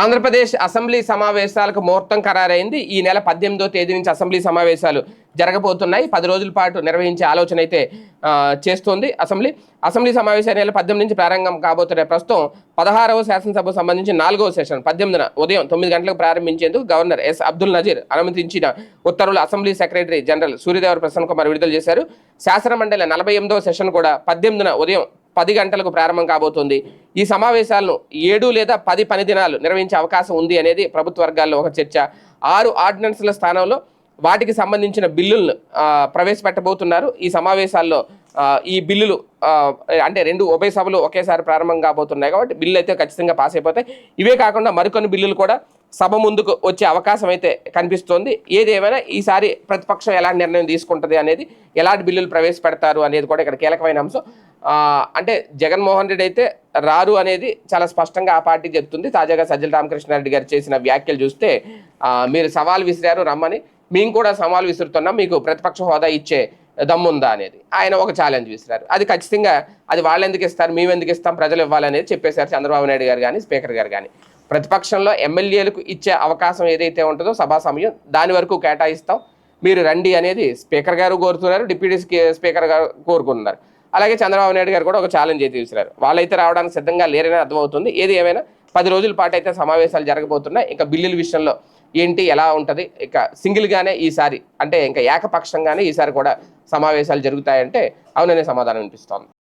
Andhra Pradesh assembly సమావేశాలకు ముహూర్తం ఖరారైంది. ఈ నెల పద్దెనిమిదో తేదీ నుంచి అసెంబ్లీ సమావేశాలు జరగబోతున్నాయి. పది రోజుల పాటు నిర్వహించే ఆలోచన అయితే చేస్తోంది అసెంబ్లీ. అసెంబ్లీ సమావేశాలు నెల పద్దెనిమిది నుంచి ప్రారంభం కాబోతున్నాయి ప్రస్తుతం పదహారవ శాసనసభకు సంబంధించి నాలుగవ సెషన్ పద్దెనిమిదిన ఉదయం తొమ్మిది గంటలకు ప్రారంభించేందుకు గవర్నర్ ఎస్ అబ్దుల్ నజీర్ అనుమతించిన ఉత్తర్వులు assembly secretary general Suryadevara Prasanna Kumar విడుదల చేశారు. శాసనమండలి నలభై ఎనిమిదవ సెషన్ కూడా పద్దెనిమిదిన ఉదయం పది గంటలకు ప్రారంభం కాబోతుంది. ఈ సమావేశాలను ఏడు లేదా పది పని దినాలు నిర్వహించే అవకాశం ఉంది అనేది ప్రభుత్వ వర్గాల్లో ఒక చర్చ. ఆరు ఆర్డినెన్స్ల స్థానంలో వాటికి సంబంధించిన బిల్లులను ప్రవేశపెట్టబోతున్నారు. ఈ సమావేశాల్లో ఈ బిల్లులు అంటే రెండు ఉభయ సభలు ఒకేసారి ప్రారంభం కాబోతున్నాయి కాబట్టి బిల్లు అయితే ఖచ్చితంగా పాస్ అయిపోతాయి. ఇవే కాకుండా మరికొన్ని బిల్లులు కూడా సభ ముందుకు వచ్చే అవకాశం అయితే కనిపిస్తోంది. ఏదేమైనా ఈసారి ప్రతిపక్షం ఎలాంటి నిర్ణయం తీసుకుంటుంది అనేది ఎలాంటి బిల్లులు ప్రవేశపెడతారు అనేది కూడా ఇక్కడ కీలకమైన అంశం. అంటే జగన్మోహన్ రెడ్డి అయితే రారు అనేది చాలా స్పష్టంగా ఆ పార్టీ చెప్తుంది. తాజాగా సజ్జల రామకృష్ణారెడ్డి గారు చేసిన వ్యాఖ్యలు చూస్తే మీరు సవాల్ విసిరారు రమ్మని. మేము కూడా సవాల్ విసురుతున్నాం మీకు ప్రతిపక్ష హోదా ఇచ్చే దమ్ముందా అనేది. ఆయన ఒక ఛాలెంజ్ విసిరారు. అది ఖచ్చితంగా అది వాళ్ళు ఎందుకు ఇస్తారు మేము ఎందుకు ఇస్తాం ప్రజలు ఇవ్వాలనేది చెప్పేశారు చంద్రబాబు నాయుడు గారు కానీ స్పీకర్ గారు కానీ ప్రతిపక్షంలో ఎమ్మెల్యేలకు ఇచ్చే అవకాశం ఏదైతే ఉంటుందో సభా సమయం దాని వరకు కేటాయిస్తాం. మీరు రండి అనేది స్పీకర్ గారు కోరుతున్నారు డిప్యూటీ స్పీకర్ గారు కోరుకున్నారు అలాగే చంద్రబాబు నాయుడు గారు కూడా ఒక ఛాలెంజ్ అయితే విసిరారు. వాళ్ళైతే రావడానికి సిద్ధంగా లేరని అర్థమవుతుంది. ఏది ఏమైనా పది రోజుల పాటు అయితే సమావేశాలు జరగబోతున్నాయి. ఇంకా బిల్లుల విషయంలో ఏంటి ఎలా ఉంటుంది ఇక సింగిల్గానే ఈసారి అంటే ఇంకా ఏకపక్షంగానే ఈసారి కూడా సమావేశాలు జరుగుతాయంటే అవుననే సమాధానం వినిపిస్తోంది.